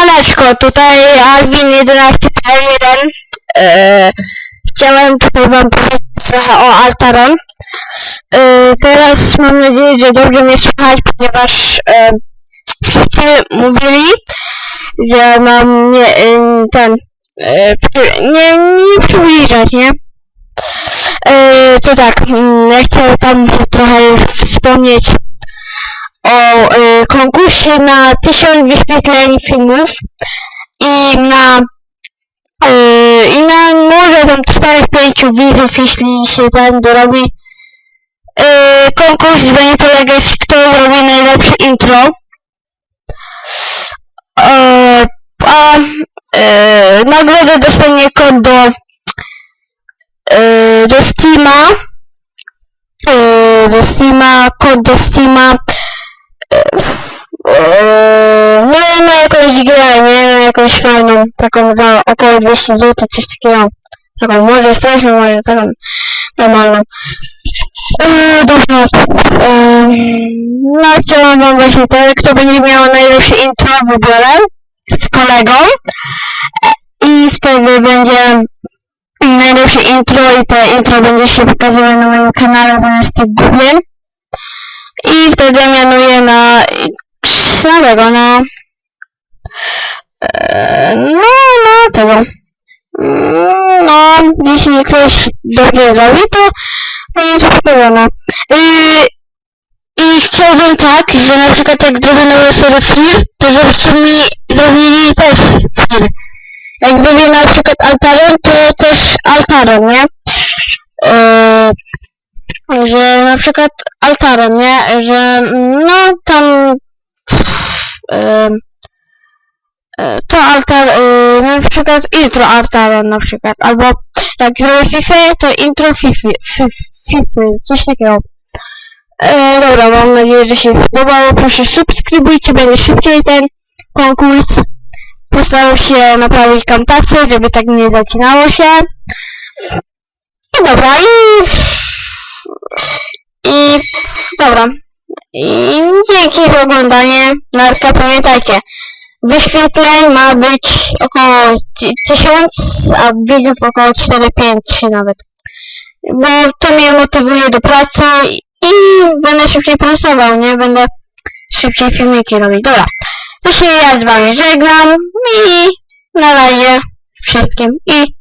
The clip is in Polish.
Siemaneczko, tutaj Alvin 11.1 e, Chciałem tutaj wam powiedzieć trochę o Altaron e, Teraz mam nadzieję, że dobrze mnie słuchać, ponieważ e, wszyscy mówili, że mam nie, e, ten nie, nie przybliżać, nie? To tak, mm, ja chciałem tam trochę już wspomnieć o y, konkursie na 1000 wyświetleń filmów i na y, i na może tam 4-5 widzów, jeśli się ten dorobi. Y, konkurs będzie polegać, kto zrobi najlepsze intro. E, a y, nagrodę dostanie kod do y, do Steama. Y, do Steama, kod do Steama Eee, nie na jakąś grę, nie na jakąś fajną, taką za około 200 zł, coś takiego. Taką może straszną, może taką normalną. Eee, dobrze. Eee, no chciałam wam właśnie te, kto będzie miał najlepsze intro wybiorę z kolegą i wtedy będzie najlepsze intro i te intro będzie się pokazywało na moim kanale, bo jest to Google. I wtedy mianuję na samego, na e, no, na tego. Mm, No, jeśli ktoś dobrze robi, to będzie to pokazane. I, I chciałbym tak, że na przykład jak zrobię sobie flir, to żebyście mi zrobili też flir. Jak zrobię na przykład altarem, to też altarem, nie? E, że na przykład altarem, nie? Że no tam em, e, to altar, e, na przykład intro altarem na przykład, albo jak zrobię FIFA, to intro FIFA, FIFA, coś takiego. E, dobra, mam nadzieję, że się podobało. Proszę subskrybujcie, będzie szybciej ten konkurs. Postaram się naprawić kamtasy, żeby tak nie zacinało się. I dobra, i... I... Dobra. I dzięki oglądanie. Narka, pamiętajcie. Wyświetleń ma być około 1000, a widzów około 4-5 nawet. Bo to mnie motywuje do pracy i będę szybciej pracował, nie? Będę szybciej filmiki robić. Dobra. To się ja z wami żegnam i na razie wszystkim i